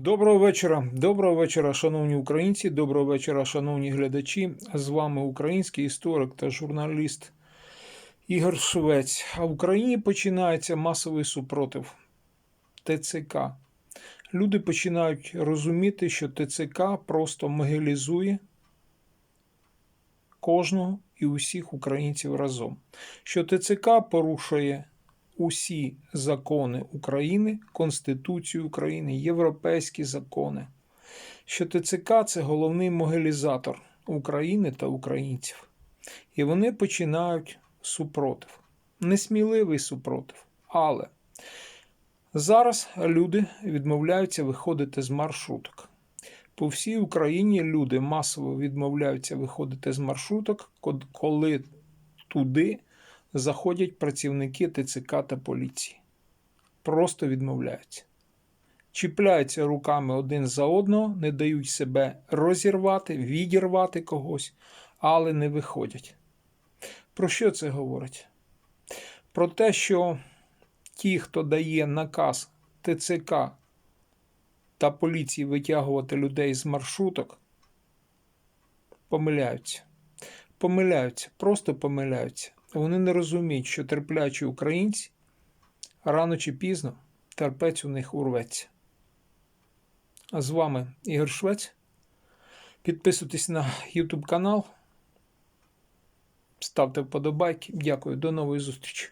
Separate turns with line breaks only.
Доброго вечора, доброго вечора, шановні українці, доброго вечора, шановні глядачі. З вами український історик та журналіст Ігор Швець. А в Україні починається масовий супротив ТЦК. Люди починають розуміти, що ТЦК просто могилізує кожного і усіх українців разом. Що ТЦК порушує усі закони України, Конституцію України, європейські закони. Що ТЦК це головний могилізатор України та українців. І вони починають супротив. Несміливий супротив. Але зараз люди відмовляються виходити з маршруток. По всій Україні люди масово відмовляються виходити з маршруток, коли туди заходять працівники ТЦК та поліції. Просто відмовляються. Чіпляються руками один за одного, не дають себе розірвати, відірвати когось, але не виходять. Про що це говорить? Про те, що ті, хто дає наказ ТЦК та поліції витягувати людей з маршруток, помиляються. Помиляються, просто помиляються. Вони не розуміють, що терплячі українці рано чи пізно терпець у них урветься. А з вами Ігор Швець. Підписуйтесь на YouTube канал, ставте вподобайки. Дякую, до нової зустрічі.